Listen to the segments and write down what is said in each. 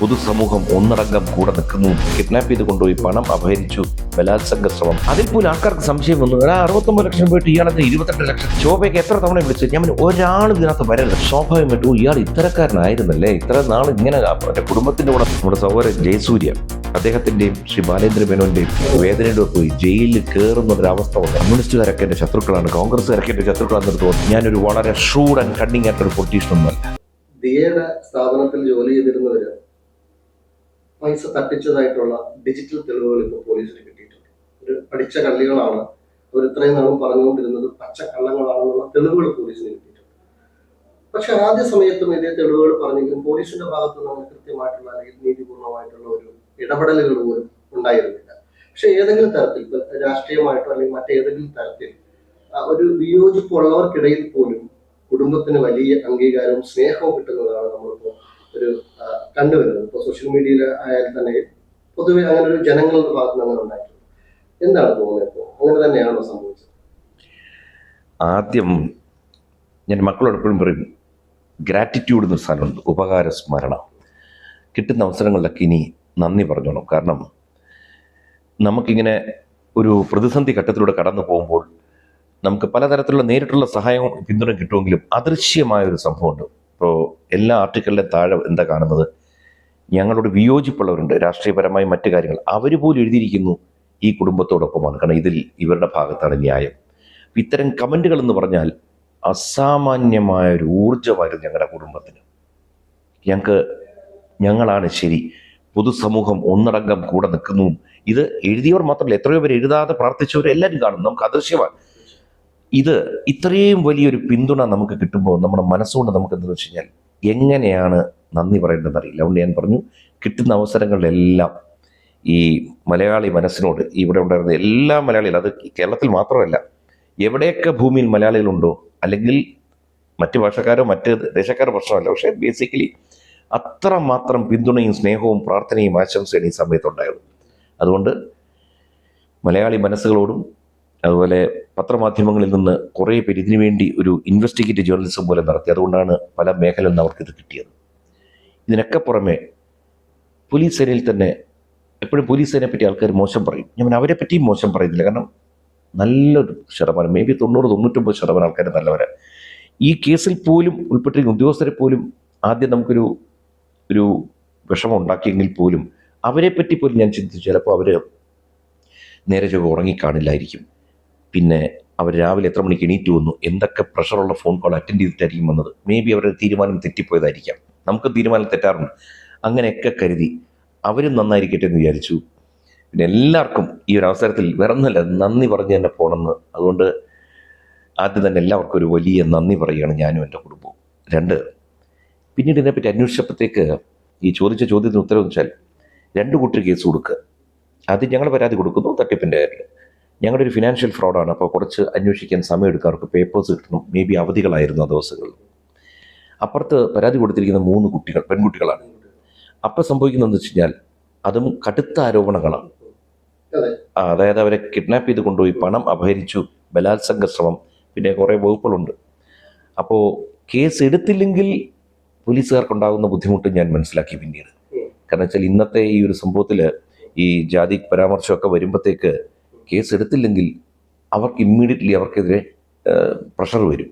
പൊതുസമൂഹം ഒന്നടങ്കം കൂടെ നിൽക്കുന്നു. കിഡ്നാപ്പ് ചെയ്ത് കൊണ്ടുപോയി പണം അപഹരിച്ചു. ബലാത്സംഗ ശ്രമം. അതിൽ പോലും ആൾക്കാർക്ക് സംശയം വന്നു. ആ അറുപത്തൊമ്പത് ലക്ഷം പോയിട്ട് ഇയാളത് ഇരുപത്തെട്ട് ലക്ഷം? ശോഭയ്ക്ക് എത്ര തവണ വിളിച്ചു? ഞാൻ ഒരാൾ ഇതിനകത്ത് വരരുത് സ്വാഭാവികമായിട്ടും ഇയാൾ ഇത്തരക്കാരനായിരുന്നല്ലേ? ഇത്ര നാൾ ഇങ്ങനെ മറ്റേ കുടുംബത്തിന്റെ കൂടെ നമ്മുടെ സഹോദരൻ ജയസൂര്യ അദ്ദേഹത്തിന്റെയും ശ്രീ ബാലേന്ദ്ര മേനോന്റെയും വേദനയുടെ പോയി ജയിലിൽ കയറുന്ന ഒരു അവസ്ഥ ഉണ്ട് കമ്മ്യൂണിസ്റ്റുകാരൊക്കെ എന്റെ ശത്രുക്കളാണ് കോൺഗ്രസ്സുകാരൊക്കെ എന്റെ ശത്രുക്കളാണെന്ന് തോന്നുന്നു. ഞാനൊരു വളരെ ഷൂഡ് ആൻഡ് കണ്ണിങ് ആയിട്ടൊരു പൊളിറ്റീഷ്യൻ ഒന്നുമല്ല. സ്ഥാപനത്തിൽ ജോലി ചെയ്തിരുന്നവര് പൈസ തട്ടിച്ചതായിട്ടുള്ള ഡിജിറ്റൽ തെളിവുകൾ ഇപ്പോൾ പോലീസിന് കിട്ടിയിട്ടുണ്ട്. ഒരു പഠിച്ച കള്ളികളാണ് അവർ ഇത്രയും നാളും പറഞ്ഞുകൊണ്ടിരുന്നത് പച്ച കള്ളങ്ങളാണെന്നുള്ള തെളിവുകൾ പോലീസിന് കിട്ടിയിട്ടുണ്ട്. പക്ഷെ ആദ്യ സമയത്തും ഇതേ തെളിവുകൾ പറഞ്ഞെങ്കിലും പോലീസിന്റെ ഭാഗത്ത് നിന്ന് കൃത്യമായിട്ടുള്ള അല്ലെങ്കിൽ നീതിപൂർണമായിട്ടുള്ള ഒരു ഇടപെടലുകൾ പോലും ഉണ്ടായിരുന്നില്ല. പക്ഷെ ഏതെങ്കിലും തരത്തിൽ രാഷ്ട്രീയമായിട്ടോ അല്ലെങ്കിൽ മറ്റേതെങ്കിലും തരത്തിൽ ഒരു വിയോജിപ്പുള്ളവർക്കിടയിൽ പോലും കുടുംബത്തിന് വലിയ അംഗീകാരവും സ്നേഹവും കിട്ടുന്നതാണ് നമ്മളിപ്പോൾ ഒരു കണ്ടുവരുന്നത്. ഇപ്പോൾ സോഷ്യൽ മീഡിയയിൽ ആയാൽ തന്നെ പൊതുവെ അങ്ങനെ ഒരു ജനങ്ങളുടെ ഭാഗത്ത് അങ്ങനെ ഉണ്ടായിട്ടുണ്ട്. എന്താണ് തോന്നുന്നത് അങ്ങനെ തന്നെയാണോ സംഭവിച്ചത്? ആദ്യം ഞാൻ മക്കളോട് എപ്പോഴും പറയും ഗ്രാറ്റിറ്റ്യൂഡ് എന്നൊരു സാധനമുണ്ട്. ഉപകാര സ്മരണ. കിട്ടുന്ന അവസരങ്ങളിലൊക്കെ ഇനി നന്ദി പറഞ്ഞോണം. കാരണം നമുക്കിങ്ങനെ ഒരു പ്രതിസന്ധി ഘട്ടത്തിലൂടെ കടന്നു പോകുമ്പോൾ നമുക്ക് പലതരത്തിലുള്ള നേരിട്ടുള്ള സഹായവും പിന്തുണ കിട്ടുമെങ്കിലും അദൃശ്യമായ ഒരു സംഭവമുണ്ട്. ഇപ്പോൾ എല്ലാ ആർട്ടിക്കിളിലെ താഴെ എന്താ കാണുന്നത്? ഞങ്ങളോട് വിയോജിപ്പുള്ളവരുണ്ട്. രാഷ്ട്രീയപരമായി മറ്റു കാര്യങ്ങൾ. അവർ പോലും എഴുതിയിരിക്കുന്നു ഈ കുടുംബത്തോടൊപ്പമാണ്. കാരണം ഇതിൽ ഇവരുടെ ഭാഗത്താണ് ന്യായം. ഇത്തരം കമന്റുകൾ എന്ന് പറഞ്ഞാൽ അസാമാന്യമായ ഒരു ഊർജമായിരുന്നു ഞങ്ങളുടെ കുടുംബത്തിന്. ഞങ്ങൾക്ക് ഞങ്ങളാണ് ശരി. പൊതുസമൂഹം ഒന്നടങ്കം കൂടെ നിൽക്കുന്നു. ഇത് എഴുതിയവർ മാത്രമല്ല എത്രയോ പേര് എഴുതാതെ പ്രാർത്ഥിച്ചവർ എല്ലാവരും കാണും. നമുക്ക് അദൃശ്യമാണ് ഇത് ഇത്രയും വലിയൊരു പിന്തുണ നമുക്ക് കിട്ടുമ്പോൾ നമ്മുടെ മനസ്സുകൊണ്ട് നമുക്ക് എന്താണെന്ന് വെച്ച് കഴിഞ്ഞാൽ എങ്ങനെയാണ് നന്ദി പറയേണ്ടതെന്ന് അറിയില്ല. അതുകൊണ്ട് ഞാൻ പറഞ്ഞു കിട്ടുന്ന അവസരങ്ങളിലെല്ലാം ഈ മലയാളി മനസ്സിനോട് ഇവിടെ ഉണ്ടായിരുന്ന എല്ലാ മലയാളികളും അത് കേരളത്തിൽ മാത്രമല്ല എവിടെയൊക്കെ ഭൂമിയിൽ മലയാളികളുണ്ടോ അല്ലെങ്കിൽ മറ്റ് ഭാഷക്കാരോ മറ്റ് ദേശക്കാരോ പ്രശ്നമല്ല പക്ഷേ ബേസിക്കലി അത്ര മാത്രം പിന്തുണയും സ്നേഹവും പ്രാർത്ഥനയും ആശംസയും ഈ സമയത്തുണ്ടായിരുന്നു. അതുകൊണ്ട് മലയാളി മനസ്സുകളോടും അതുപോലെ പത്രമാധ്യമങ്ങളിൽ നിന്ന് കുറേ പേര് ഇതിനു വേണ്ടി ഒരു ഇൻവെസ്റ്റിഗേറ്റീവ് ജേർണലിസം പോലെ നടത്തി. അതുകൊണ്ടാണ് പല മേഖലയിൽ നിന്ന് അവർക്കിത് കിട്ടിയത്. ഇതിനൊക്കെ പുറമെ പോലീസ് സേനയിൽ തന്നെ എപ്പോഴും പോലീസ് സേനയെ പറ്റി ആൾക്കാർ മോശം പറയും. ഞാൻ അവരെ പറ്റിയും മോശം പറയുന്നില്ല. കാരണം നല്ലൊരു ശതമാനം മേ ബി തൊണ്ണൂറ് തൊണ്ണൂറ്റൊമ്പത് ശതമാനം ആൾക്കാർ നല്ലവരാണ് ഈ കേസിൽ പോലും ഉൾപ്പെട്ടിരിക്കുന്ന ഉദ്യോഗസ്ഥരെ പോലും ആദ്യം നമുക്കൊരു ഒരു വിഷമം ഉണ്ടാക്കിയെങ്കിൽ പോലും അവരെ പറ്റി പോലും ഞാൻ ചിന്തിച്ചു. ചിലപ്പോൾ അവർ നേരെ ചൊവ്വ ഉറങ്ങിക്കാണില്ലായിരിക്കും. പിന്നെ അവർ രാവിലെ എത്ര മണിക്ക് എണീറ്റ് വന്നു? എന്തൊക്കെ പ്രഷറുള്ള ഫോൺ കോൾ അറ്റൻഡ് ചെയ്തിട്ടായിരിക്കും വന്നത്? മേ ബി അവരുടെ തീരുമാനം തെറ്റിപ്പോയതായിരിക്കാം. നമുക്ക് തീരുമാനം തെറ്റാറുണ്ട്. അങ്ങനെയൊക്കെ കരുതി അവരും നന്നായിരിക്കട്ടെ എന്ന് വിചാരിച്ചു. പിന്നെ എല്ലാവർക്കും ഈ ഒരു അവസരത്തിൽ വേറെ ഒന്നുമല്ല നന്ദി പറഞ്ഞ് തന്നെ പോകണമെന്ന് അതുകൊണ്ട് ആദ്യം തന്നെ എല്ലാവർക്കും ഒരു വലിയ നന്ദി പറയുകയാണ് ഞാനും എന്റെ കുടുംബവും. രണ്ട് പിന്നീട് ഇതിനെപ്പറ്റി അന്വേഷിച്ചപ്പോഴത്തേക്ക് ഈ ചോദിച്ച ചോദ്യത്തിന് ഉത്തരവെന്ന് വെച്ചാൽ രണ്ട് കുട്ടി കേസ് കൊടുക്കുക അത് ഞങ്ങൾ പരാതി കൊടുക്കുന്നു തട്ടിപ്പിന്റെ കാര്യത്തിൽ. ഞങ്ങളുടെ ഒരു ഫിനാൻഷ്യൽ ഫ്രോഡാണ് അപ്പോൾ കുറച്ച് അന്വേഷിക്കാൻ സമയം അവർക്ക് പേപ്പേഴ്സ് കിട്ടണം. മേ ബി അവധികളായിരുന്നു ആ ദിവസങ്ങളിൽ. അപ്പുറത്ത് പരാതി കൊടുത്തിരിക്കുന്ന മൂന്ന് കുട്ടികൾ പെൺകുട്ടികളാണ്. അപ്പം സംഭവിക്കുന്നതെന്ന് വെച്ച് കഴിഞ്ഞാൽ അതും കടുത്ത ആരോപണങ്ങളാണ്. അതായത് അവരെ കിഡ്നാപ്പ് ചെയ്ത് കൊണ്ടുപോയി പണം അപഹരിച്ചു ബലാത്സംഗ ശ്രമം പിന്നെ കുറേ വകുപ്പുകളുണ്ട്. അപ്പോൾ കേസ് എടുത്തില്ലെങ്കിൽ പോലീസുകാർക്കുണ്ടാകുന്ന ബുദ്ധിമുട്ട് ഞാൻ മനസ്സിലാക്കി പിന്നീട്. കാരണം വെച്ചാൽ ഇന്നത്തെ ഈ ഒരു സംഭവത്തിൽ ഈ ജാതി പരാമർശമൊക്കെ വരുമ്പോഴത്തേക്ക് കേസ് എടുത്തില്ലെങ്കിൽ അവർക്ക് ഇമ്മീഡിയറ്റ്ലി അവർക്കെതിരെ പ്രഷർ വരും.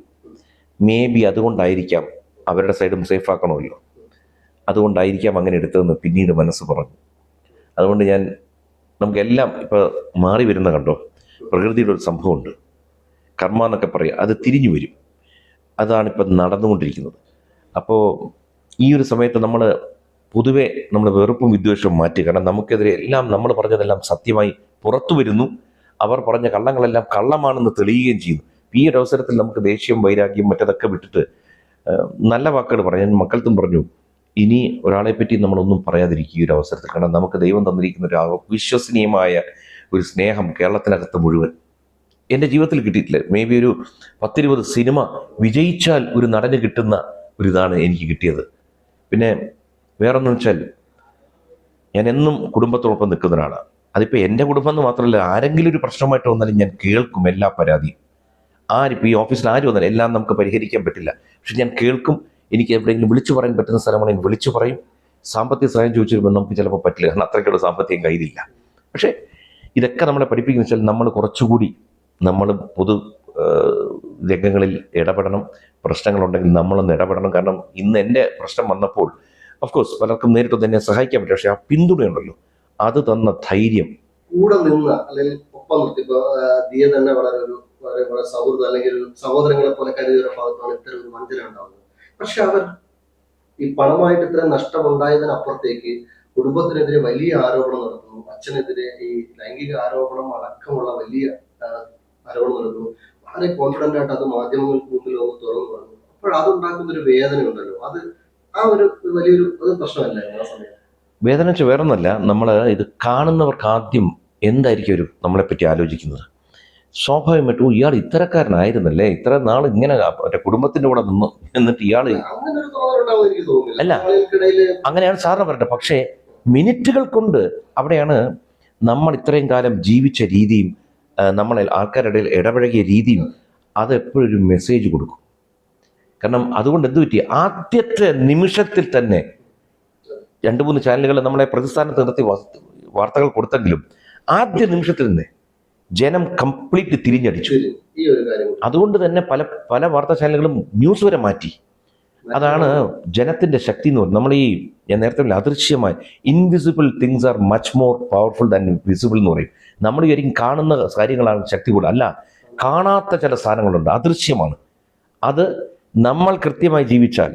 മേ ബി അതുകൊണ്ടായിരിക്കാം അവരുടെ സൈഡും സേഫ് ആക്കണമല്ലോ. അതുകൊണ്ടായിരിക്കാം അങ്ങനെ എടുത്തതെന്ന് പിന്നീട് മനസ്സ് പറഞ്ഞു. അതുകൊണ്ട് ഞാൻ നമുക്കെല്ലാം ഇപ്പോൾ മാറി വരുന്ന കണ്ടോ പ്രകൃതിയുടെ ഒരു സംഭവമുണ്ട്. കർമ്മ എന്നൊക്കെ പറയുക അത് തിരിഞ്ഞു വരും. അതാണിപ്പോൾ നടന്നുകൊണ്ടിരിക്കുന്നത്. അപ്പോൾ ഈ ഒരു സമയത്ത് നമ്മൾ പൊതുവെ നമ്മൾ വെറുപ്പും വിദ്വേഷവും മാറ്റി കാരണം നമുക്കെതിരെ എല്ലാം നമ്മൾ പറഞ്ഞതെല്ലാം സത്യമായി പുറത്തു വരുന്നു. അവർ പറഞ്ഞ കള്ളങ്ങളെല്ലാം കള്ളമാണെന്ന് തെളിയുകയും ചെയ്യുന്നു ഈ ഒരു അവസരത്തിൽ നമുക്ക് ദേഷ്യം വൈരാഗ്യം മറ്റതൊക്കെ വിട്ടിട്ട് നല്ല വാക്കുകൾ പറയാൻ മക്കൾത്തും പറഞ്ഞു ഇനി ഒരാളെ പറ്റി നമ്മളൊന്നും പറയാതിരിക്കുക ഈ ഒരു അവസരത്തിൽ. കാരണം നമുക്ക് ദൈവം തന്നിരിക്കുന്ന ഒരു അവിശ്വസനീയമായ ഒരു സ്നേഹം കേരളത്തിനകത്ത് മുഴുവൻ. എന്റെ ജീവിതത്തിൽ കിട്ടിയിട്ടില്ല. മേ ബി ഒരു പത്തിരുപത് സിനിമ വിജയിച്ചാൽ ഒരു നടന് കിട്ടുന്ന ഒരു ഇതാണ് എനിക്ക് കിട്ടിയത്. പിന്നെ വേറൊന്ന് വെച്ചാൽ ഞാൻ എന്നും കുടുംബത്തോടൊപ്പം നിൽക്കുന്ന ഒരാളാണ്. അതിപ്പോൾ എന്റെ കുടുംബം എന്ന് മാത്രമല്ല ആരെങ്കിലും ഒരു പ്രശ്നമായിട്ട് വന്നാലും ഞാൻ കേൾക്കും എല്ലാ പരാതിയും. ആരിപ്പോൾ ഈ ഓഫീസിൽ ആര് വന്നാലും എല്ലാം നമുക്ക് പരിഹരിക്കാൻ പറ്റില്ല. പക്ഷെ ഞാൻ കേൾക്കും എനിക്ക് എവിടെയെങ്കിലും വിളിച്ചു പറയാൻ പറ്റുന്ന സ്ഥലമാണെങ്കിൽ വിളിച്ചു പറയും. സാമ്പത്തിക സഹായം ചോദിച്ചു വരുമ്പോൾ നമുക്ക് ചിലപ്പോൾ പറ്റില്ല കാരണം അത്രയ്ക്കുള്ള സാമ്പത്തികം കയ്യിലില്ല. പക്ഷേ ഇതൊക്കെ നമ്മളെ പഠിപ്പിക്കുന്ന വെച്ചാൽ നമ്മൾ കുറച്ചുകൂടി നമ്മൾ പൊതു രംഗങ്ങളിൽ ഇടപെടണം. പ്രശ്നങ്ങളുണ്ടെങ്കിൽ നമ്മളൊന്ന് ഇടപെടണം. കാരണം ഇന്ന് എന്റെ പ്രശ്നം വന്നപ്പോൾ ഓഫ് കോഴ്സ് പലർക്കും നേരിട്ട് തന്നെ സഹായിക്കാൻ പറ്റും. പക്ഷേ ആ പിന്തുണയുണ്ടല്ലോ. അത് തന്ന ധൈര്യം. കൂടെ നിന്ന് അല്ലെങ്കിൽ ഒപ്പം നിർത്തി ദിയ തന്നെ വളരെ ഒരു വളരെ വളരെ സൗഹൃദം അല്ലെങ്കിൽ ഒരു സഹോദരങ്ങളെ പോലെ കരുതിയൊരു ഭാഗത്താണ് ഇത്തരം ഒരു വഞ്ചന ഉണ്ടാവുന്നത് പക്ഷെ അവർ ഈ പണമായിട്ട് ഇത്രയും നഷ്ടമുണ്ടായതിനപ്പുറത്തേക്ക് കുടുംബത്തിനെതിരെ വലിയ ആരോപണം നടത്തുന്നു അച്ഛനെതിരെ ഈ ലൈംഗിക ആരോപണം അടക്കമുള്ള വലിയ ആരോപണം നടത്തുന്നു വളരെ കോൺഫിഡന്റ് ആയിട്ട് അത് മാധ്യമങ്ങൾക്ക് മുമ്പിൽ ഒന്ന് തുറന്നു പറഞ്ഞു. അപ്പോൾ അതുണ്ടാക്കുന്ന ഒരു വേദന ഉണ്ടല്ലോ അത് ആ ഒരു വലിയൊരു അത് പ്രശ്നമല്ലായിരുന്നു ആ സമയം വേദന വെച്ച് വേറൊന്നല്ല നമ്മൾ ഇത് കാണുന്നവർക്ക് ആദ്യം എന്തായിരിക്കും ഒരു നമ്മളെപ്പറ്റി ആലോചിക്കുന്നത്? സ്വാഭാവികമായിട്ടും ഇയാൾ ഇത്തരക്കാരനായിരുന്നല്ലേ? ഇത്ര നാൾ ഇങ്ങനെ മറ്റേ കുടുംബത്തിന്റെ കൂടെ നിന്നു എന്നിട്ട് ഇയാൾ അല്ല. അങ്ങനെയാണ് സാറിന് പറഞ്ഞത് പക്ഷേ മിനിറ്റുകൾ കൊണ്ട് അവിടെയാണ് നമ്മൾ ഇത്രയും കാലം ജീവിച്ച രീതിയും നമ്മൾ നമ്മളെ ആൾക്കാരുടെ ഇടപഴകിയ രീതിയും അത് എപ്പോഴും ഒരു മെസ്സേജ് കൊടുക്കും. കാരണം അതുകൊണ്ട് എന്ത് പറ്റി? ആദ്യത്തെ നിമിഷത്തിൽ തന്നെ രണ്ട് മൂന്ന് ചാനലുകൾ നമ്മളെ പ്രതിസ്ഥാനത്ത് നിർത്തി വാർത്തകൾ കൊടുത്തെങ്കിലും ആദ്യ നിമിഷത്തിൽ തന്നെ ജനം കംപ്ലീറ്റ് തിരിഞ്ഞടിച്ചു. അതുകൊണ്ട് തന്നെ പല പല വാർത്താ ചാനലുകളും ന്യൂസ് വരെ മാറ്റി. അതാണ് ജനത്തിന്റെ ശക്തി എന്ന് പറയുന്നത്. നമ്മൾ ഈ ഞാൻ നേരത്തെ അദൃശ്യമായി അദൃശ്യമായ invisible things are much more powerful than visible എന്ന് പറയും. നമ്മൾ ശരിക്കും കാണുന്ന കാര്യങ്ങളാണ് ശക്തി കൂടുതൽ. അല്ല കാണാത്ത ചില സാധനങ്ങളുണ്ട്. അദൃശ്യമാണ്. അത് നമ്മൾ കൃത്യമായി ജീവിച്ചാൽ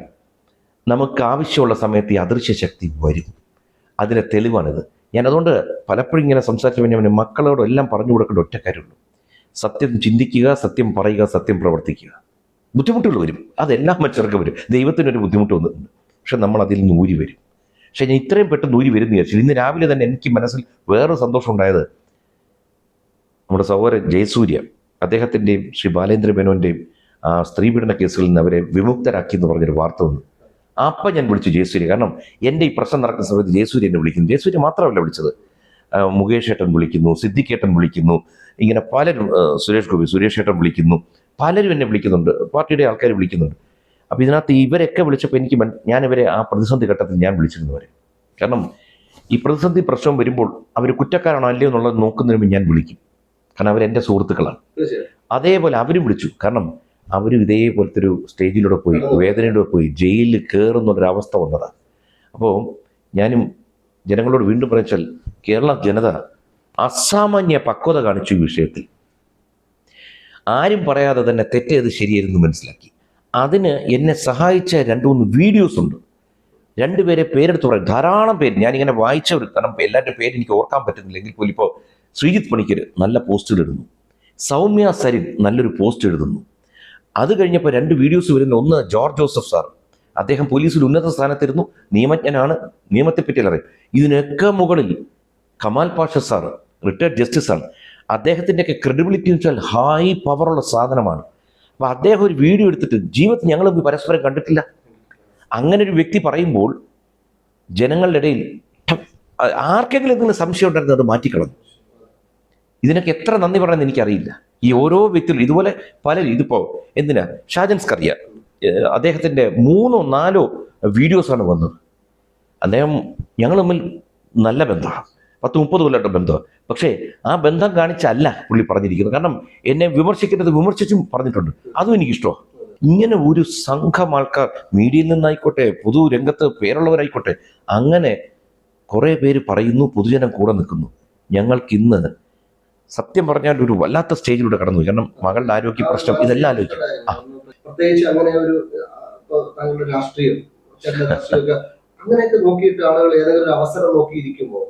നമുക്ക് ആവശ്യമുള്ള സമയത്ത് ഈ അദൃശ്യ ശക്തി വരും. അതിന്റെ തെളിവാണിത്. ഞാൻ അതുകൊണ്ട് പലപ്പോഴും ഇങ്ങനെ സംസാരിച്ച പിന്നെ മക്കളോട് എല്ലാം പറഞ്ഞു കൊടുക്കേണ്ട ഒറ്റ കാര്യമുള്ളൂ. സത്യം ചിന്തിക്കുക സത്യം പറയുക സത്യം പ്രവർത്തിക്കുക. ബുദ്ധിമുട്ടുകൾ വരും. അതെല്ലാം മനുഷ്യർക്കും വരും. ദൈവത്തിനൊരു ബുദ്ധിമുട്ട് വന്നിട്ടുണ്ട്. പക്ഷെ നമ്മൾ അതിൽ നിന്ന് ഊരി വരും. പക്ഷെ ഞാൻ ഇത്രയും പെട്ടെന്ന് ഊരി വരുന്ന വിചാരിച്ചു. ഇന്ന് രാവിലെ തന്നെ എനിക്ക് മനസ്സിൽ വേറെ സന്തോഷം ഉണ്ടായത് നമ്മുടെ സഹോദരൻ ജയസൂര്യ അദ്ദേഹത്തിന്റെയും ശ്രീ ബാലേന്ദ്ര മേനോന്റെയും സ്ത്രീപീഡന കേസുകളിൽ നിന്ന് അവരെ വിമുക്തരാക്കി എന്ന് പറഞ്ഞൊരു വാർത്ത വന്നു. അപ്പം ഞാൻ വിളിച്ചു ജയസൂര്യ. കാരണം എന്റെ ഈ പ്രശ്നം നടക്കുന്ന സമയത്ത് ജയസൂര്യ എന്നെ വിളിക്കുന്നു. ജയസൂര്യ മാത്രമല്ല വിളിച്ചത്. മുകേഷ് ഏട്ടൻ വിളിക്കുന്നു സിദ്ധിക്കേട്ടൻ വിളിക്കുന്നു ഇങ്ങനെ പലരും സുരേഷ് ഗോപി സുരേഷ് ഏട്ടൻ വിളിക്കുന്നു പലരും എന്നെ വിളിക്കുന്നുണ്ട്. പാർട്ടിയുടെ ആൾക്കാർ വിളിക്കുന്നുണ്ട്. അപ്പോൾ ഇതിനകത്ത് ഇവരൊക്കെ വിളിച്ചപ്പോൾ എനിക്ക് ഞാൻ ഇവരെ ആ പ്രതിസന്ധി ഘട്ടത്തിൽ ഞാൻ വിളിച്ചിരുന്നവരെ കാരണം ഈ പ്രതിസന്ധി പ്രശ്നം വരുമ്പോൾ അവർ കുറ്റക്കാരാണോ അല്ലയോ എന്നുള്ളത് നോക്കുന്നതിന് മുമ്പ് ഞാൻ വിളിക്കും. കാരണം അവരെന്റെ സുഹൃത്തുക്കളാണ്. അതേപോലെ അവരും വിളിച്ചു. കാരണം അവരും ഇതേപോലത്തെ ഒരു സ്റ്റേജിലൂടെ പോയി വേദനയിലൂടെ പോയി ജയിലിൽ കയറുന്നൊരവസ്ഥ വന്നതാണ് അപ്പോൾ ഞാനും ജനങ്ങളോട് വീണ്ടും പറഞ്ഞാൽ കേരള ജനത അസാമാന്യ പക്വത കാണിച്ചു ഈ വിഷയത്തിൽ. ആരും പറയാതെ തന്നെ തെറ്റേത് ശരിയായിരുന്നു മനസ്സിലാക്കി. അതിന് എന്നെ സഹായിച്ച രണ്ട് മൂന്ന് വീഡിയോസ് ഉണ്ട്. രണ്ടുപേരെ പേരെടുത്ത് പറയാം. ധാരാളം പേര്. ഞാനിങ്ങനെ വായിച്ചവർ കാരണം എല്ലാവരുടെ പേര് എനിക്ക് ഓർക്കാൻ പറ്റുന്നില്ല എങ്കിൽ പോലും ഇപ്പോൾ ശ്രീജിത്ത് പണിക്കർ നല്ല പോസ്റ്റുകൾ ഇടുന്നു. സൗമ്യ സരിൻ നല്ലൊരു പോസ്റ്റ് എഴുതുന്നു അത് കഴിഞ്ഞപ്പോൾ രണ്ട് വീഡിയോസ് വരുന്ന ഒന്ന് ജോർജ് ജോസഫ് സാർ അദ്ദേഹം പോലീസിൽ ഉന്നത സ്ഥാനത്തിരുന്നു. നിയമജ്ഞനാണ്. നിയമത്തെപ്പറ്റി അറിയും. ഇതിനൊക്കെ മുകളിൽ കമാൽ പാഷ സാർ റിട്ടയർഡ് ജസ്റ്റിസാണ് അദ്ദേഹത്തിന്റെയൊക്കെ ക്രെഡിബിലിറ്റി എന്ന് വെച്ചാൽ ഹൈ പവറുള്ള സാധനമാണ്. അപ്പോൾ അദ്ദേഹം ഒരു വീഡിയോ എടുത്തിട്ട് ജീവിതത്തിൽ ഞങ്ങൾ പരസ്പരം കണ്ടിട്ടില്ല. അങ്ങനെ ഒരു വ്യക്തി പറയുമ്പോൾ ജനങ്ങളുടെ ഇടയിൽ ആർക്കെങ്കിലും എന്തെങ്കിലും സംശയം ഉണ്ടായിരുന്നു അത് മാറ്റിക്കളഞ്ഞു. ഇതിനൊക്കെ എത്ര നന്ദി പറയണമെന്ന് എനിക്കറിയില്ല. ഈ ഓരോ വ്യക്തികളും ഇതുപോലെ പലരും ഇതിപ്പോൾ എന്തിനാ? ഷാജൻ സ്കറിയ അദ്ദേഹത്തിന്റെ മൂന്നോ നാലോ വീഡിയോസാണ് വന്നത്. അദ്ദേഹം ഞങ്ങൾ തമ്മിൽ നല്ല ബന്ധമാണ് പത്ത് മുപ്പത് കൊല്ലത്തെ ബന്ധം പക്ഷേ ആ ബന്ധം കാണിച്ചല്ല പുള്ളി പറഞ്ഞിരിക്കുന്നത്. കാരണം എന്നെ വിമർശിക്കുന്നത് വിമർശിച്ചും പറഞ്ഞിട്ടുണ്ട്. അതും എനിക്കിഷ്ടമാണ് ഇങ്ങനെ ഒരു സംഘം ആൾക്കാർ മീഡിയയിൽ നിന്നായിക്കോട്ടെ പൊതു രംഗത്ത് പേരുള്ളവരായിക്കോട്ടെ അങ്ങനെ കുറേ പേര് പറയുന്നു പൊതുജനം കൂടെ നിൽക്കുന്നു. ഞങ്ങൾക്കിന്ന് സത്യം പറഞ്ഞാൽ ഒരു വല്ലാത്ത സ്റ്റേജിലൂടെ കടന്നു. കാരണം മകളുടെ ആരോഗ്യ പ്രശ്നം ഇതെല്ലാം ആലോചിക്കും. പ്രത്യേകിച്ച് അങ്ങനെ ഒരു ഇപ്പൊ രാഷ്ട്രീയം അങ്ങനെയൊക്കെ നോക്കിയിട്ട് ആളുകൾ ഏതെങ്കിലും ഒരു അവസരം നോക്കിയിരിക്കുമ്പോൾ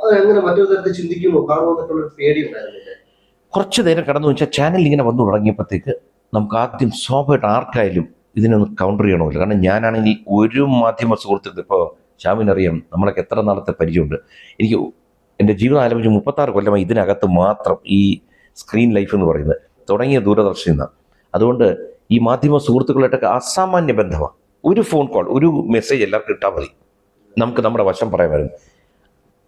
അത് എങ്ങനെ മറ്റൊരു തരത്തിൽ ചിന്തിക്കുമോ? കാണുമെന്നൊക്കെ ഒരു പേടി ഉണ്ടായിരുന്നില്ലേ? കുറച്ച് നേരം കടന്നു വെച്ചാൽ ചാനൽ ഇങ്ങനെ വന്നു തുടങ്ങിയപ്പോഴത്തേക്ക് നമുക്ക് ആദ്യം സ്വാഭാവികമായിട്ട് ആർക്കായാലും ഇതിനൊന്ന് കൗണ്ടർ ചെയ്യണമല്ലോ. കാരണം ഞാനാണെങ്കിൽ ഒരു മാധ്യമ സുഹൃത്തുക്കൾ ഇപ്പോൾ ഷാമിനറിയാം നമ്മളൊക്കെ എത്ര നാളത്തെ പരിചയമുണ്ട്. എനിക്ക് എന്റെ ജീവിതം ആലോചിച്ച് മുപ്പത്താറ് കൊല്ലമായി ഇതിനകത്ത് മാത്രം ഈ സ്ക്രീൻ ലൈഫ് എന്ന് പറയുന്നത്. തുടങ്ങിയ ദൂരദർശനിൽ അതുകൊണ്ട് ഈ മാധ്യമ സുഹൃത്തുക്കളായിട്ടൊക്കെ അസാമാന്യ ബന്ധമാണ്. ഒരു ഫോൺ കോൾ ഒരു മെസ്സേജ് എല്ലാവർക്കും ഇട്ടാൽ മതി. നമുക്ക് നമ്മുടെ വശം പറയാൻ വരും.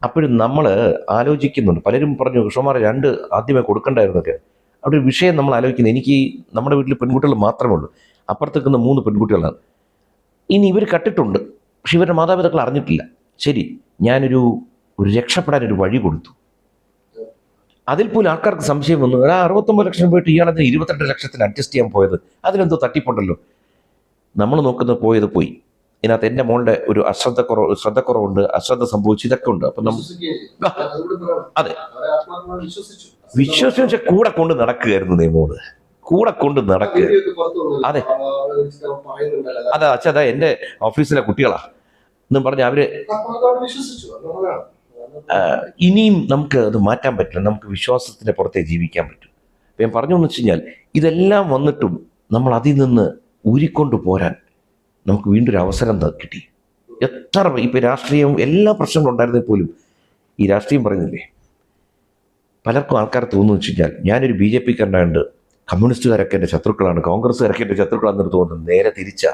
അപ്പോഴും നമ്മൾ ആലോചിക്കുന്നുണ്ട്. പലരും പറഞ്ഞു കൃഷ്ണമാരെ രണ്ട് ആദ്യമേ കൊടുക്കണ്ടായിരുന്നൊക്കെ. അവിടെ ഒരു വിഷയം നമ്മൾ ആലോചിക്കുന്നത് എനിക്ക് നമ്മുടെ വീട്ടിൽ പെൺകുട്ടികൾ മാത്രമേ ഉള്ളൂ. അപ്പുറത്തേക്കുന്ന മൂന്ന് പെൺകുട്ടികളാണ്. ഇനി ഇവർ കട്ടിട്ടുണ്ട് പക്ഷെ ഇവരുടെ മാതാപിതാക്കൾ അറിഞ്ഞിട്ടില്ല. ശരി ഞാനൊരു ഒരു രക്ഷപ്പെടാൻ ഒരു വഴി കൊടുത്തു. അതിൽ പോലും ആൾക്കാർക്ക് സംശയം വന്നു. ആ അറുപത്തൊമ്പത് ലക്ഷം പോയിട്ട് ഇയാളതിന് ഇരുപത്തിരണ്ട് ലക്ഷത്തിന് അഡ്ജസ്റ്റ് ചെയ്യാൻ പോയത്? അതിലെന്തോ തട്ടിപ്പുണ്ടല്ലോ. നമ്മൾ നോക്കുന്ന പോയത് പോയി. ഇതിനകത്ത് എന്റെ മോളുടെ ഒരു അശ്രദ്ധക്കുറവ് ശ്രദ്ധക്കുറവുണ്ട് അശ്രദ്ധ സംഭവിച്ചു ഇതൊക്കെ ഉണ്ട്. അപ്പം നമ്മൾ. അതെ. വിശ്വസിച്ച് വെച്ചാൽ കൂടെ കൊണ്ട് നടക്കുകയായിരുന്നു നിയമോട് കൂടെ കൊണ്ട് നടക്ക്. നടക്കുക അതെ. അതാ അച്ഛാ അതാ എന്റെ ഓഫീസിലെ കുട്ടികളാ. എന്നും പറഞ്ഞ് അവർ ഇനിയും നമുക്ക് അത് മാറ്റാൻ പറ്റില്ല. നമുക്ക് വിശ്വാസത്തിന്റെ പുറത്തെ ജീവിക്കാൻ പറ്റും. അപ്പം ഞാൻ പറഞ്ഞു എന്ന് വെച്ച് കഴിഞ്ഞാൽ ഇതെല്ലാം വന്നിട്ടും നമ്മൾ അതിൽ നിന്ന് ഊരിക്കൊണ്ട് പോരാൻ നമുക്ക് വീണ്ടും ഒരു അവസരം കിട്ടി. എത്ര ഇപ്പം രാഷ്ട്രീയം എല്ലാ പ്രശ്നങ്ങളും ഉണ്ടായിരുന്നെങ്കിൽ പോലും ഈ രാഷ്ട്രീയം പറയുന്നില്ലേ? പലർക്കും ആൾക്കാർ തോന്നുന്നു വെച്ച് കഴിഞ്ഞാൽ ഞാനൊരു ബി ജെ പിക്കാരനാണ്ട് കമ്മ്യൂണിസ്റ്റുകാരൊക്കെ എന്റെ ശത്രുക്കളാണ് കോൺഗ്രസ്സുകാരൊക്കെ എന്റെ ശത്രുക്കളാണെന്ന് തോന്നുന്നു. നേരെ തിരിച്ചാ.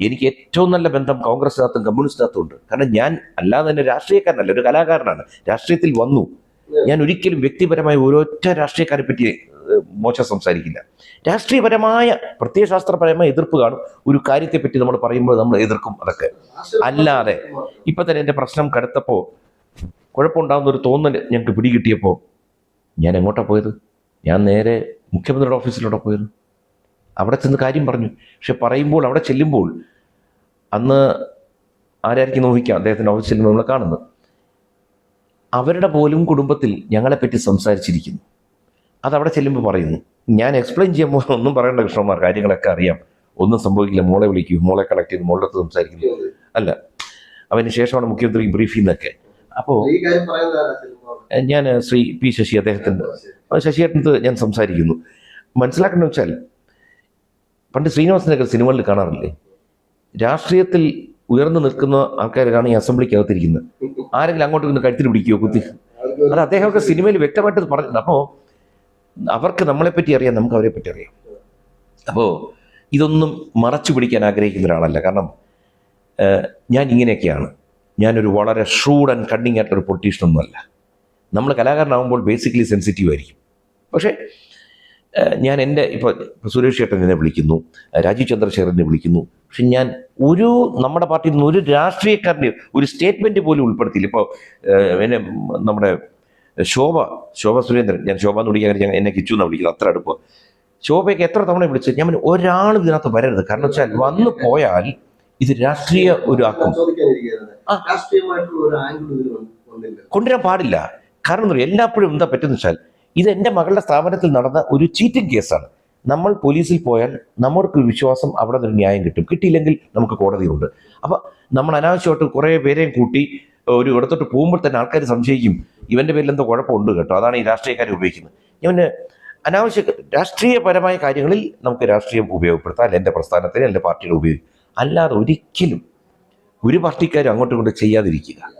എനിക്ക് ഏറ്റവും നല്ല ബന്ധം കോൺഗ്രസ്സിനകത്തും കമ്മ്യൂണിസ്റ്റിനകത്തും ഉണ്ട്. കാരണം ഞാൻ അല്ലാതെ തന്നെ രാഷ്ട്രീയക്കാരനല്ല ഒരു കലാകാരനാണ്. രാഷ്ട്രീയത്തിൽ വന്നു. ഞാൻ ഒരിക്കലും വ്യക്തിപരമായ ഒരൊറ്റ രാഷ്ട്രീയക്കാരെ പറ്റി മോശം സംസാരിക്കില്ല. രാഷ്ട്രീയപരമായ പ്രത്യയശാസ്ത്രപരമായ എതിർപ്പ് കാണും. ഒരു കാര്യത്തെപ്പറ്റി നമ്മൾ പറയുമ്പോൾ നമ്മൾ എതിർക്കും അതൊക്കെ. അല്ലാതെ ഇപ്പൊ തന്നെ എന്റെ പ്രശ്നം കടുത്തപ്പോൾ കുഴപ്പമുണ്ടാകുന്ന ഒരു തോന്നൽ ഞങ്ങൾക്ക് പിടികിട്ടിയപ്പോൾ ഞാൻ എങ്ങോട്ടാ പോയത്? ഞാൻ നേരെ മുഖ്യമന്ത്രിയുടെ ഓഫീസിലൂടെ പോയിരുന്നു. അവിടെ ചെന്ന് കാര്യം പറഞ്ഞു. പക്ഷെ പറയുമ്പോൾ അവിടെ ചെല്ലുമ്പോൾ അന്ന് ആരായിരിക്കും നോക്കിക്കാം അദ്ദേഹത്തിന്റെ ഓഫീസിൽ നിന്ന് നമ്മൾ കാണുന്നത്. അവരുടെ പോലും കുടുംബത്തിൽ ഞങ്ങളെപ്പറ്റി സംസാരിച്ചിരിക്കുന്നു. അതവിടെ ചെല്ലുമ്പോൾ പറയുന്നു. ഞാൻ എക്സ്പ്ലെയിൻ ചെയ്യുമ്പോൾ ഒന്നും പറയേണ്ട കൃഷ്ണന്മാർ കാര്യങ്ങളൊക്കെ അറിയാം. ഒന്നും സംഭവിക്കില്ല. മോളെ വിളിക്കൂ. മോളെ കണക്ട് ചെയ്ത് മോളുടെ അടുത്ത് സംസാരിക്കുന്നു. അവന് ശേഷമാണ് മുഖ്യമന്ത്രി ബ്രീഫ് ചെയ്യുന്നതൊക്കെ അപ്പോൾ ഞാൻ ശ്രീ പി ശശി അദ്ദേഹത്തിന്റെ ശശിയേട്ടനത്ത് ഞാൻ സംസാരിക്കുന്നു. മനസ്സിലാക്കേണ്ടത് വെച്ചാൽ പണ്ട് ശ്രീനിവാസനൊക്കെ സിനിമകളിൽ കാണാറില്ലേ? രാഷ്ട്രീയത്തിൽ ഉയർന്നു നിൽക്കുന്ന ആൾക്കാരാണ് ഈ അസംബ്ലിക്കകത്തിരിക്കുന്നത്. ആരെങ്കിലും അങ്ങോട്ട് നിന്ന് കഴുത്തിൽ പിടിക്കുകയോ കുത്തി? അത് അദ്ദേഹമൊക്കെ സിനിമയിൽ വ്യക്തമായിട്ട് പറഞ്ഞിട്ടുണ്ട്. അപ്പോൾ അവർക്ക് നമ്മളെപ്പറ്റി അറിയാം നമുക്ക് അവരെ പറ്റി അറിയാം. അപ്പോൾ ഇതൊന്നും മറച്ചു പിടിക്കാൻ ആഗ്രഹിക്കുന്ന ഒരാളല്ല. കാരണം ഞാൻ ഇങ്ങനെയൊക്കെയാണ്. ഞാനൊരു വളരെ ഷൂഡ് ആൻഡ് കണ്ണിങ് ആയിട്ടൊരു പൊളിറ്റീഷ്യൻ ഒന്നുമല്ല. നമ്മൾ കലാകാരനാകുമ്പോൾ ബേസിക്കലി സെൻസിറ്റീവ് ആയിരിക്കും. പക്ഷേ ഞാൻ എന്റെ ഇപ്പോൾ സുരേഷ് ചേട്ടൻ എന്നെ വിളിക്കുന്നു രാജീവ് ചന്ദ്രശേഖരനെ വിളിക്കുന്നു. പക്ഷെ ഞാൻ ഒരു നമ്മുടെ പാർട്ടിയിൽ നിന്ന് ഒരു രാഷ്ട്രീയക്കാരന്റെ ഒരു സ്റ്റേറ്റ്മെന്റ് പോലും ഉൾപ്പെടുത്തിയില്ല. ഇപ്പോൾ എന്നെ നമ്മുടെ ശോഭ ശോഭ സുരേന്ദ്രൻ ഞാൻ ശോഭ എന്ന് വിളിക്കാൻ ഞാൻ എന്നെ കിച്ചു എന്നാണ് വിളിക്കുന്നത് അത്ര അടുപ്പം. ശോഭയ്ക്ക് എത്ര തവണ വിളിച്ചത് ഞാൻ ഒരാൾ ഒരാളും ഇതിനകത്ത് വരരുത്. കാരണം വെച്ചാൽ വന്നു പോയാൽ ഇത് രാഷ്ട്രീയ ഒരു ആക്കും. കൊണ്ടുവരാൻ പാടില്ല. കാരണം എന്താ എല്ലാപ്പോഴും എന്താ പറ്റുന്ന വെച്ചാൽ ഇത് എന്റെ മകളുടെ സ്ഥാപനത്തിൽ നടന്ന ഒരു ചീറ്റിംഗ് കേസാണ്. നമ്മൾ പോലീസിൽ പോയാൽ നമ്മൾക്ക് വിശ്വാസം അവിടെ നിന്ന് ന്യായം കിട്ടും. കിട്ടിയില്ലെങ്കിൽ നമുക്ക് കോടതിയുണ്ട് അപ്പം നമ്മൾ അനാവശ്യമായിട്ട് കുറേ പേരെയും കൂട്ടി ഒരു ഇടത്തോട്ട് പോകുമ്പോൾ തന്നെ ആൾക്കാർ സംശയിക്കും ഇവന്റെ പേരിൽ എന്തോ കുഴപ്പമുണ്ട് കേട്ടോ. അതാണ് ഈ രാഷ്ട്രീയക്കാരെ ഉപയോഗിക്കുന്നത്. ഞാൻ അനാവശ്യ രാഷ്ട്രീയപരമായ കാര്യങ്ങളിൽ നമുക്ക് രാഷ്ട്രീയം ഉപയോഗപ്പെടുത്താം. അല്ല എന്റെ പ്രസ്ഥാനത്തിന് എന്റെ പാർട്ടിയുടെ ഉപയോഗിക്കും അല്ലാതെ ഒരിക്കലും ഒരു പാർട്ടിക്കാരും അങ്ങോട്ടും ഇങ്ങോട്ടും ചെയ്യാതിരിക്കുക.